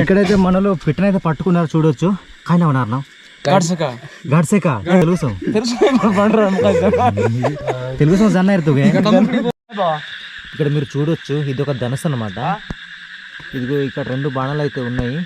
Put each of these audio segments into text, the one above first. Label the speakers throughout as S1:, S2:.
S1: ఇక్కడైతే మనలో పిట్టనైతే పట్టుకున్నారు చూడొచ్చు. కానీ ఉన్నారు గడ్సేక. తెలుగు ఇక్కడ మీరు చూడొచ్చు. ఇది ఒక ధనుసు అనమాట ఇదిగో ఇక్కడ రెండు బాణాలు అయితే ఉన్నాయి.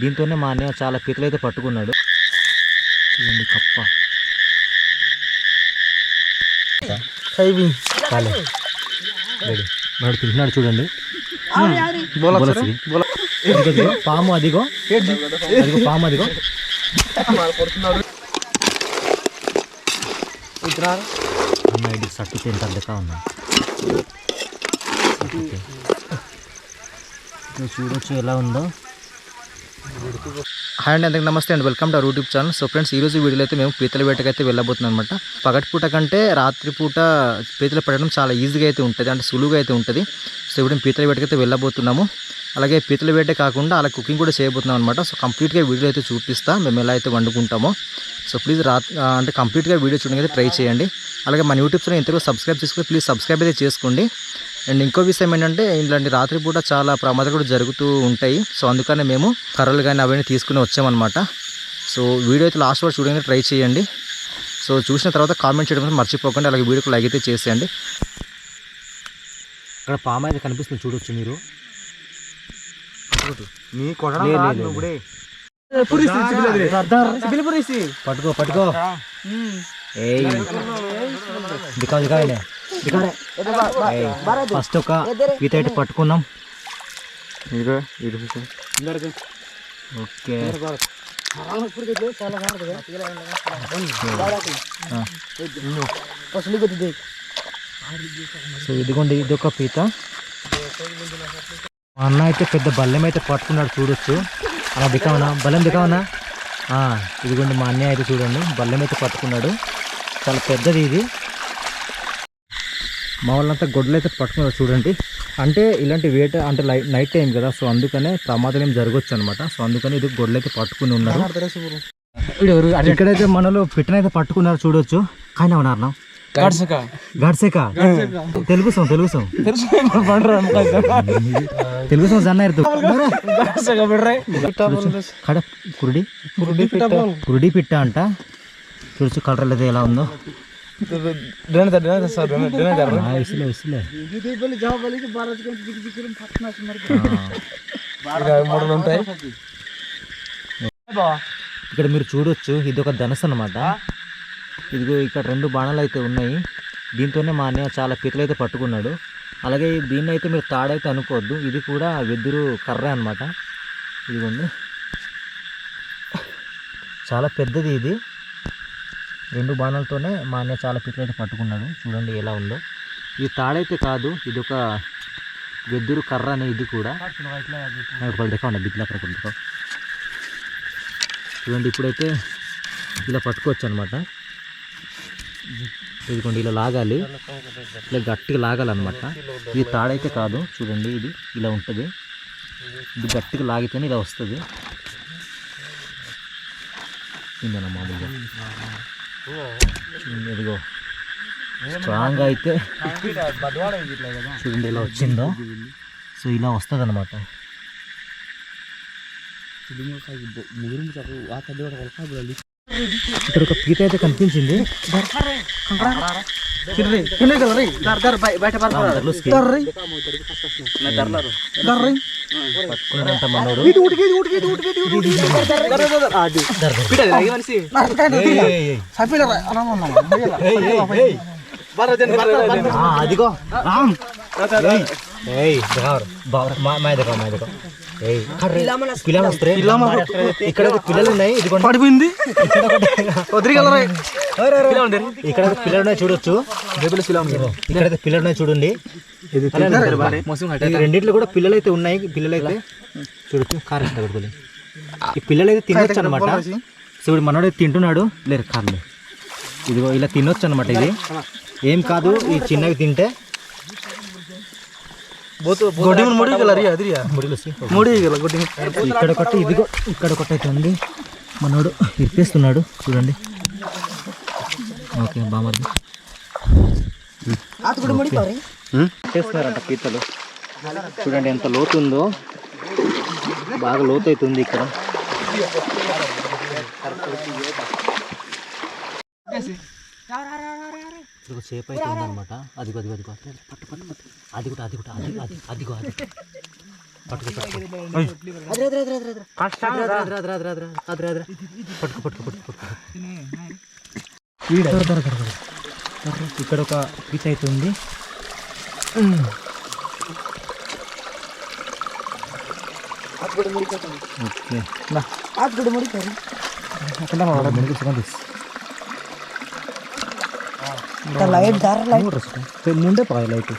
S1: దీంతోనే మా అన్నయ్య చాలా పీతలు అయితే పట్టుకున్నాడు. ఇదండి కప్ప. వాడు తింటున్నాడు చూడండి. ఇదిగో, పాము అదిగో. అదిగో పాము అదిగో. అన్న ఇది సట్టు లెక్క ఉన్నా చూడొచ్చు ఎలా ఉందో. హాయ్ అండి అందరికి నమస్తే అండి. Welcome to our YouTube channel so friends ఈ రోజు వీడియోలో అయితే మేము పీతల వేటకి అయితే వెళ్ళబోతున్నాం అనమాట పగటిపూట కంటే రాత్రిపూట పీతలు పెట్టడం చాలా ఈజీగా అయితే ఉంటుంది అంటే సులువుగా అయితే ఉంటుంది. సో ఇప్పుడు మేము పీతల వేటకి అయితే వెళ్ళబోతున్నాము. అలాగే పీతల వేటే కాకుండా అలా కుకింగ్ కూడా చేయబోతున్నాం అనమాట సో కంప్లీట్గా వీడియో అయితే చూపిస్తాం. మేము ఎలా అయితే వండుకుంటామో. సో ప్లీజ్ రా అంటే కంప్లీట్గా వీడియో చూడడానికి అయితే ట్రై చేయండి. అలాగే మన యూట్యూబ్ ఛానల్ ఇంతలో సబ్స్క్రైబ్ చేసుకుని ప్లీజ్ సబ్స్క్రైబ్ అయితే చేసుకోండి. అండ్ ఇంకో విషయం ఏంటంటే ఇలాంటి రాత్రిపూట చాలా ప్రమాదాలు కూడా జరుగుతూ ఉంటాయి. సో అందుకనే మేము కర్రలు కానీ అవన్నీ తీసుకుని వచ్చామన్నమాట. సో వీడియో అయితే లాస్ట్ వరకు చూడడానికి ట్రై చేయండి. సో చూసిన తర్వాత కామెంట్ చేయడం మర్చిపోకండి. అలాగే వీడియోకి లైక్ అయితే చేసేయండి. అక్కడ పామ అయితే కనిపిస్తుంది చూడొచ్చు మీరు. పట్టుకో పట్టుకో. ఏయ్. దికా దికా ఫస్ట్ ఒక పీత అయితే పట్టుకున్నాం ఓకే. సో ఇదిగోండి ఇది ఒక పీత మా అన్న అయితే పెద్ద బల్లెం అయితే పట్టుకున్నాడు చూడొచ్చు. అలా దిక్కవనా బల్లెం దిక్కవనా ఆ, ఇదిగోండి మా అన్నయ్య అయితే చూడండి. బల్లెం అయితే పట్టుకున్నాడు. చాలా పెద్దది ఇది. మా వాళ్ళంతా గొడ్లు అయితే పట్టుకున్నారు చూడండి. అంటే ఇలాంటి వేట అంటే నైట్ టైం కదా సో అందుకనే ప్రమాదం ఏం జరగవచ్చు అనమాట సో అందుకని ఇది గొడ్లు అయితే పట్టుకుని ఉన్నారు. ఇక్కడైతే మనలో పిట్టనైతే పట్టుకున్నారు చూడొచ్చు. కానీ ఉన్నారు గడ్సేక Telugu song Telugu song. Telugu song జన్న ఇరుతు కడ కురుడి. కురుడి పిట్ట అంట. చూడొచ్చు కలర్ అయితే ఎలా ఉందో. ఇక్కడ మీరు చూడొచ్చు ఇది ఒక ధనుసు అనమాట ఇదిగో ఇక్కడ రెండు బాణాలు అయితే ఉన్నాయి. దీంతోనే మా అన్నయ్య చాలా పీతలు అయితే పట్టుకున్నాడు. అలాగే దీన్ని అయితే మీరు తాడైతే అనుకోవద్దు. ఇది కూడా వెదురు కర్ర అనమాట ఇదిగోండి. చాలా పెద్దది ఇది. రెండు బాణాలతోనే మా అన్నయ్య చాలా పీతలు అయితే పట్టుకున్నాడు. చూడండి ఎలా ఉందో. ఇది తాడైతే కాదు ఇది ఒక వెదురు కర్ర అనే ఇది కూడా. ఒకళ్ళు బిడ్ల అక్కడ కొద్దిగా చూడండి ఇప్పుడైతే ఇలా పట్టుకోవచ్చు అనమాట ఇదిగోండి ఇలా లాగాలి. ఇలా గట్టిగా లాగాలన్నమాట. ఇది తాడైతే కాదు చూడండి ఇది ఇలా ఉంటుంది. ఇది గట్టిగా లాగితేనే ఇలా వస్తుంది. కిందన మామూలుగా? ఇదిగో. స్ట్రాంగ్ అయితే చూడండి ఇలా వచ్చిందో. సో ఇలా వస్తుంది అనమాట ఇక్కడ ఒక పీత అయితే కనిపించింది అదిగో రామ్. ఏయ్, ఏయ్, దిగావరు. బావ- మా- మా దగ్గర మా దగ్గర ఇక్కడ పిల్లలు ఉన్నాయి ఇదిగోండి.
S2: పడిపోయింది?
S1: ఇక్కడ పిల్లలు ఉన్నాయి చూడొచ్చు. ఇక్కడ పిల్లలు ఉన్నాయి చూడండి. రెండిట్లో కూడా పిల్లలు అయితే ఉన్నాయి. పిల్లలు అయితే చూడొచ్చు. కారం ఈ పిల్లలు అయితే తినొచ్చు అనమాట ఇప్పుడు మనోడు తింటున్నాడు. లేరు కార్లు. ఇదిగో ఇలా తినొచ్చు అనమాట ఇది ఏం కాదు ఈ చిన్నవి తింటే
S2: గొడ్డి ముడి గల అదిరియా?
S1: ముడిలు వస్తాయి.
S2: ముడి గల గొడ్డి
S1: ఇక్కడ ఒకటి ఇదిగో ఇక్కడ ఒకటి అయితే ఉంది మనోడు ఇరిపేస్తున్నాడు చూడండి. ఓకే బామర్ది. చేస్తున్నారంట పీతలు. చూడండి ఎంత లోతు ఉందో బాగా లోతు అవుతుంది ఇక్కడ. ఇక్కడ సేపు అయితే ఉందన్నమాట. అదిగో అదిగో అదిగో. పట్టు పట్టు పట్టు. అది కూడా అది కూడా అది అది అదిగో అది. పట్టుకో పట్టుకో. పట్టుకో పట్టుకో. ఇక్కడ ఒక పీస్ అయితే ఉంది. ఓకే. అక్కడ
S2: ಲೈಟ್ ದಾರ ಲೈಟ್
S1: ನೋಡ್ರಿ ಸಕ ಮುಂದೆ ಪಾ ಲೈಟ್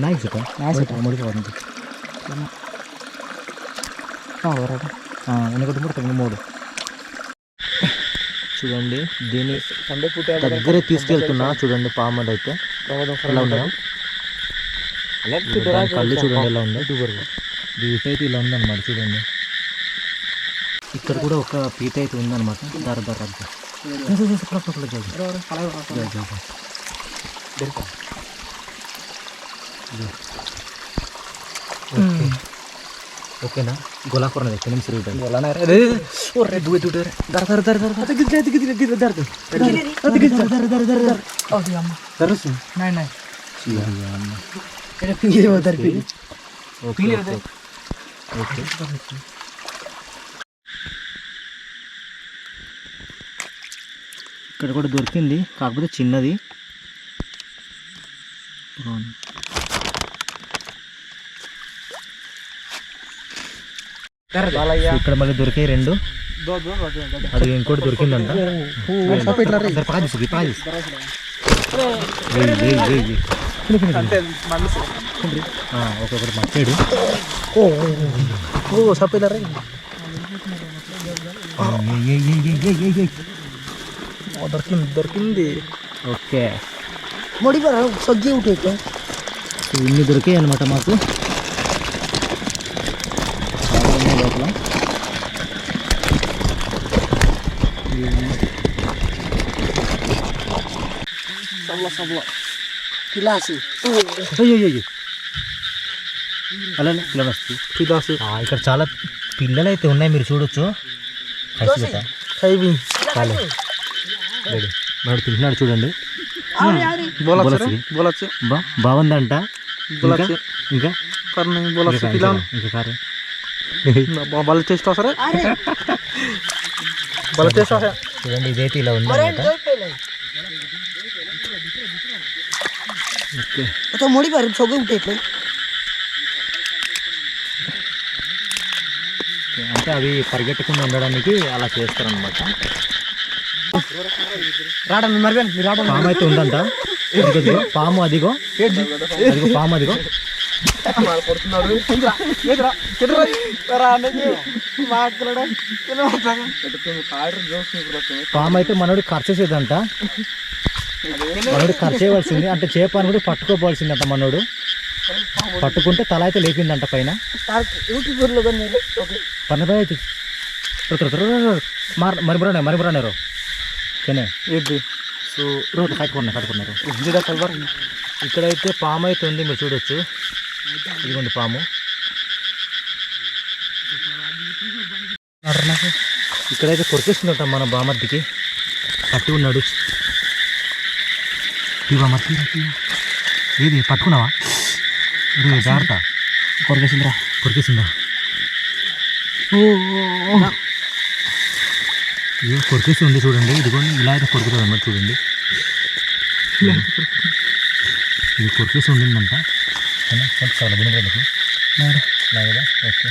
S1: ನಾಯ್ಕ್ ಸಕ ನಾಯ್ಕ್ ಮುಡಿಗೆ ಬಂದು ಹಾಂ వెనకటి కూడా తగిన మూడు చూడండి దీన్ని దగ్గరే తీసుకెళ్తున్నా చూడండి పామలు అయితే ఎలా ఉన్నాయో దాని కళ్ళు చూడండి ఎలా ఉందో ఇది ఇటు అయితే ఇలా ఉందన్నమాట చూడండి ఇక్కడ కూడా ఒక పీట అయితే ఉందన్నమాట దర దర ఓకేనా గోలాకూర ఎక్కడ నుంచి తిరుగుతాయి ఓకే ఓకే ఓకే ఇక్కడ కూడా దొరికింది కాకపోతే చిన్నది బాగుంది. ఇక్కడ మళ్ళీ దొరికాయి రెండు. అది ఇంకోటి దొరికిందంట. ఒక్కొక్కటి మట్టాడు
S2: దొరికింది దొరికింది.
S1: ఓకే.
S2: మొడి సొగ్గి ఉంటే
S1: సో ఇన్ని దొరికాయి అనమాట మాకు. చాలా ఉన్నాయి లోపల అలా ఇక్కడ చాలా పిల్లలు అయితే ఉన్నాయి మీరు చూడొచ్చు. రెడీ. వాడు తింటున్నాడు చూడండి.
S2: బోలొచ్చు
S1: బాగుందంట
S2: బోలొచ్చు బల టేస్ట్ బల టేస్ట్
S1: ఓకే
S2: ముడి పారు
S1: ఉంటే అంటే అవి పరిగెట్టకుండా ఉండడానికి అలా చేస్తారనమాట
S2: రాడా మీరు మరిపోయాను మీరు రావడం
S1: పాము అయితే ఉందంట. ఇదిగో పాము అదిగో. అదిగో పాము అదిగో. పాము అయితే మనోడి ఖర్చు చేసేదంట. మనోడు ఖర్చు చేయవలసింది. అంటే చేప అని కూడా పట్టుకోవాల్సిందంట మనోడు. పట్టుకుంటే తల అయితే లేపిందంట పైన. పన్నపై అయితే మరిబురానే మరిబురానేరు
S2: ఏంటి?
S1: సో రోజు కట్టుకున్నారు కట్టుకున్నారు
S2: జిదా కల్వర్?
S1: ఇక్కడైతే పాము అయితే ఉంది మీరు చూడొచ్చు. ఇదిగోండి పాము. ఇక్కడైతే కొరికేస్తుందట మన బామర్దికి. పట్టి ఉన్నాడు. బామర్ది ఏది పట్టుకున్నావా? ఇది జాగ్రత్త. కొరికేసిందిరా. కొరికేసిందా? ఇది కొరికేసి ఉంది చూడండి. ఇదిగోండి ఇలా అయితే కొరుకుతుంది అన్నమాట చూడండి. ఇది కొరికేసి ఉండిందంట. కొంచెం చాలా బుణిగడకి లాగదా ఓకే.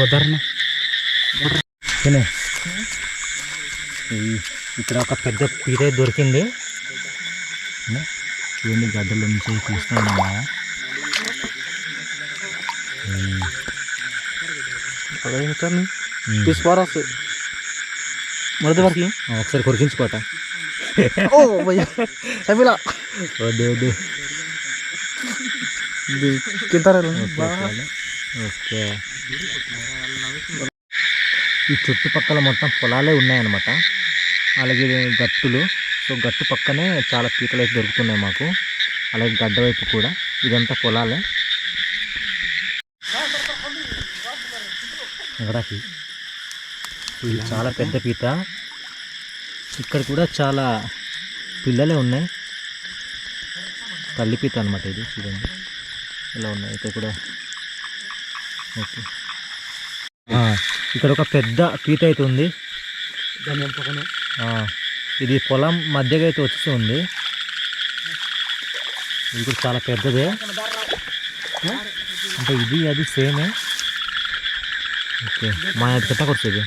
S2: వద్దరనే
S1: ఇక్కడ ఒక పెద్ద అయితే దొరికింది. చూడండి గడ్డల నుంచి తీస్తున్నాం
S2: పడవ ఎక్కాను తీసుకురా మొదటి వరకు.
S1: ఒకసారి కొరికించుకోట.
S2: ఓ
S1: వద్దు వద్దు.
S2: ఇది తింటారా
S1: ఓకే ఈ చుట్టుపక్కల మొత్తం పొలాలే ఉన్నాయన్నమాట. అలాగే గట్టులు. సో గట్టు పక్కనే చాలా పీకలు అయితే దొరుకుతున్నాయి మాకు. అలాగే గడ్డ వైపు కూడా. ఇదంతా పొలాలే. ఎక్కడాకి ఇది చాలా పెద్ద పీత ఇక్కడ కూడా చాలా పిల్లలే ఉన్నాయి. తల్లి పీత అనమాట ఇది చూడండి. ఇలా ఉన్నాయి? ఇక్కడ కూడా. ఓకే. ఇక్కడ ఒక పెద్ద పీత అయితే ఉంది. ఇది పొలం మధ్యగా అయితే వచ్చి ఉంది. ఇది కూడా చాలా పెద్దదే. అంటే ఇది అది సేమే. ఓకే మా అది పెట్ట కొడుతుంది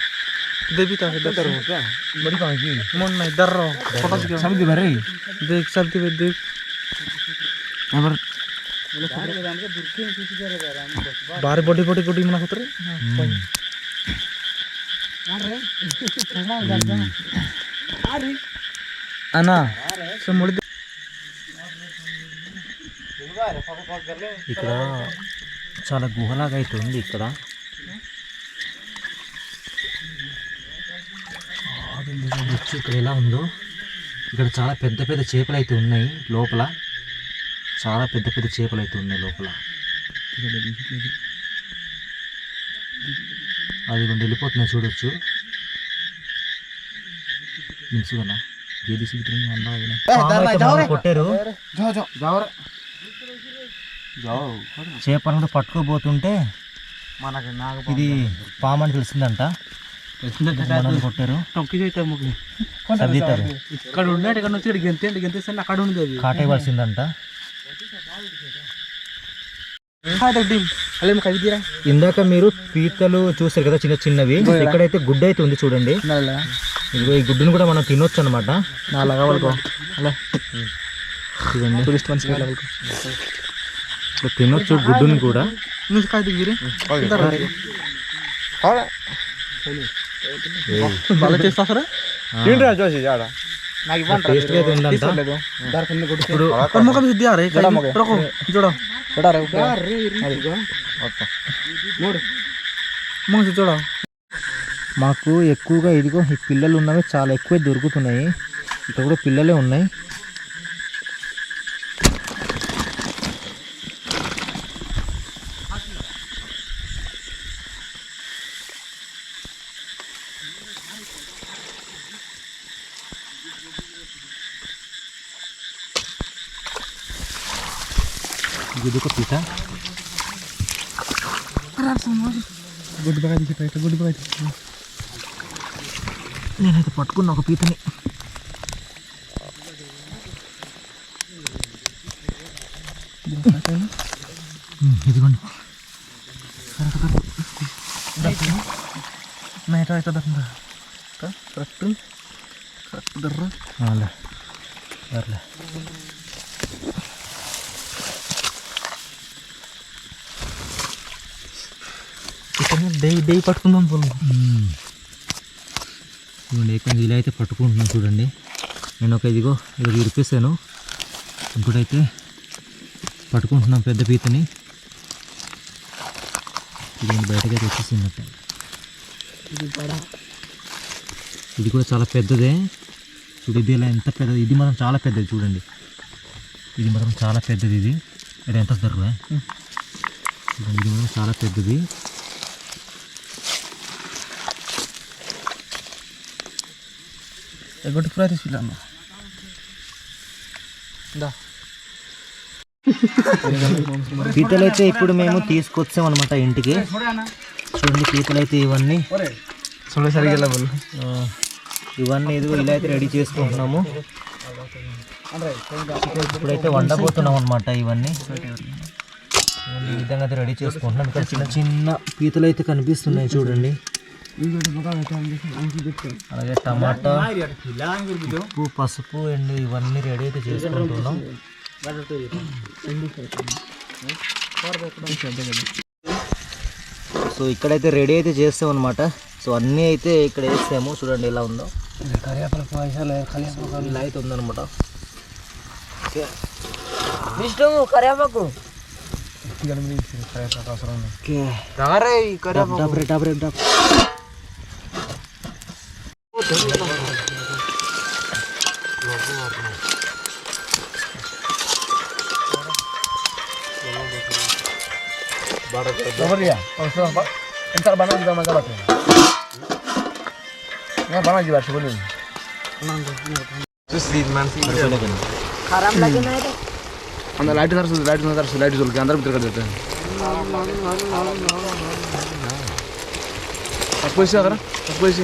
S2: देवी तो है दर हो क्या बड़ी कहाँ की मन नहीं दर रहो फोटो से सब दे रही देख सब दे देख अबर बाहर बड़ी बड़ी बड़ी मना होते అన్నా సో ముడి
S1: ఇక్కడ చాలా గుహలాగా అయితే ఉంది ఇక్కడ బుచ్చు ఇక్కడ ఎలా ఉందో. ఇక్కడ చాలా పెద్ద పెద్ద చేపలు అయితే ఉన్నాయి లోపల. చాలా పెద్ద పెద్ద చేపలు అయితే ఉన్నాయి లోపల. అది కొన్ని వెళ్ళిపోతున్నాయి చూడొచ్చు. మిన్సుగనా ఏది సిగ్గుతుంది అన్నా కొట్టారు. చేపలను పట్టుకోబోతుంటే
S2: మనకు
S1: ఇది పాము అని తెలిసిందంట. కొట్టారు?
S2: టొక్కి
S1: సర్దితారు
S2: ఇక్కడ ఉన్నాడు ఇక్కడ నుంచి ఇక్కడ గెంతే గెంతేస్తే అక్కడ ఉంది అది కవి తీరా
S1: ఇందాక మీరు పీతలు చూసారు కదా చిన్న చిన్నవి. ఇక్కడైతే గుడ్డ అయితే ఉంది చూడండి. ఇదిగో ఈ గుడ్డును కూడా మనం తినొచ్చు అనమాట చూడండి తినొచ్చు గుడ్డుని కూడా.
S2: చేస్తా సరే ముఖం చూడ. ముఖం చూడ.
S1: మాకు ఎక్కువగా ఇదిగో ఈ పిల్లలు ఉన్నవి చాలా ఎక్కువ దొరుకుతున్నాయి. ఇక్కడ కూడా పిల్లలే ఉన్నాయి. ఇది ఒక పీట
S2: గుడ్డు బాగా తీసి బయట గుడ్డు బాగా తీసి
S1: నేనైతే పట్టుకున్న ఒక పీతని ఇదిగోండి
S2: నైట్ అయితే దర్రా కరెక్ట్ కరెక్ట్ దర్రా
S1: అలా సర్లే
S2: డై డై పట్టుకుందాం
S1: చూడండి ఏకంగా ఇలా అయితే పట్టుకుంటున్నాను చూడండి. నేను ఒక ఇదిగో ఇది విరిపేసాను ఇంకోటైతే పట్టుకుంటున్నాం పెద్ద పీతని. ఇది బయటకి అయితే వచ్చేసిందట ఇది కూడా చాలా పెద్దదే. చూడు ఇది ఇలా ఎంత పెద్దది ఇది మాత్రం చాలా పెద్దది చూడండి. ఇది మాత్రం చాలా పెద్దది ఇది. ఇది ఎంత చూడండి ఇది మాత్రం చాలా పెద్దది.
S2: ఎగొట్టి ఫ్రై తీసుకెళ్ళాను దా
S1: పీతలు అయితే ఇప్పుడు మేము తీసుకొచ్చాం అనమాట ఇంటికి. చూడండి పీతలు అయితే ఇవన్నీ.
S2: చూడే సరిగా వెళ్ళాలి
S1: ఆ, ఇవన్నీ ఇదిగో ఇలా అయితే రెడీ చేసుకుంటున్నాము. ఇప్పుడైతే వండబోతున్నాం అనమాట ఇవన్నీ. ఈ విధంగా అయితే రెడీ చేసుకుంటున్నాం. ఇక్కడ చిన్న చిన్న పీతలు అయితే కనిపిస్తున్నాయి చూడండి. అలాగే టమాటా ఉప్పు పసుపు అండ్ ఇవన్నీ రెడీ అయితే చేసుకుంటున్నాం. సో ఇక్కడైతే రెడీ అయితే చేస్తాం అనమాట సో అన్నీ అయితే ఇక్కడ వేసాము. చూడండి ఎలా ఉందో.
S2: కరివేపాకు కరివేపాకు
S1: ఇలా అయితే ఉందన్నమాట
S3: విష్ణు కరివేపాకు.
S2: రారే ఇక్కడ
S1: Nomornya, langsung pak.
S2: Entar mana juga masalah tuh. Nah, mana juga sebelum. Terus di mana sih? Haram lagi naik. अंदर लाइट उधर से लाइट उधर से लाइट जल के अंदर भीतर कर देते हैं अब कैसे अगर अब कैसे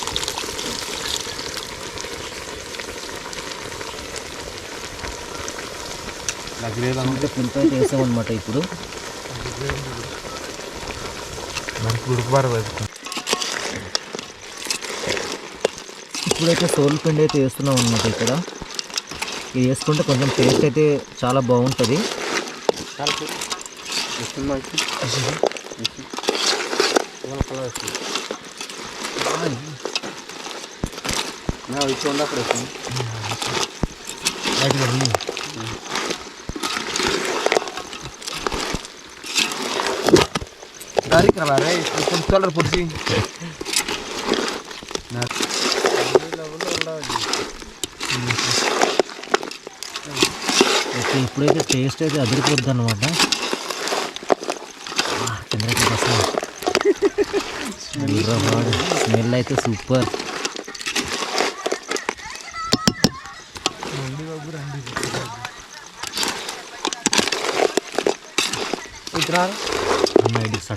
S1: అంటే కొంత చేసామన్నమాట ఇప్పుడు. ఇప్పుడైతే సోల్ పిండి అయితే వేస్తున్నాం అనమాట ఇక్కడ. ఇది వేసుకుంటే కొంచెం టేస్ట్ అయితే చాలా బాగుంటుంది.
S2: అక్కడ ఉండకూడదు அரிக்கிற பாரு கொஞ்சம் சொல்கிற பிடிச்சி
S1: ఓకే ఇప్పుడైతే టేస్ట్ అయితే అదిరిపోద్ది అనమాట స్మెల్ అయితే సూపర్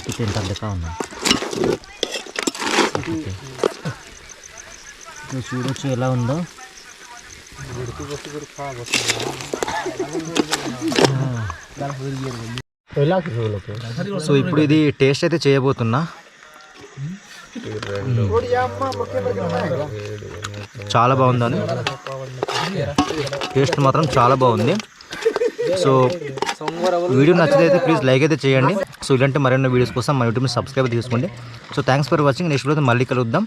S1: అన్న ఇది సట్టు తింటారు లెక్క ఉన్నా ఇక్కడ చూడొచ్చు ఎలా ఉందో. సో ఇప్పుడు ఇది టేస్ట్ అయితే చేయబోతున్నా. చాలా బాగుందని టేస్ట్ మాత్రం చాలా బాగుంది. సో వీడియో నచ్చితే ప్లీజ్ లైక్ అయితే చేయండి. సో ఇలాంటి మరెన్నో వీడియోస్ కోసం మా యూట్యూబ్ని సబ్స్క్రైబ్ చేసుకోండి. So thanks for watching. Next video మళ్ళీ కలుద్దాం.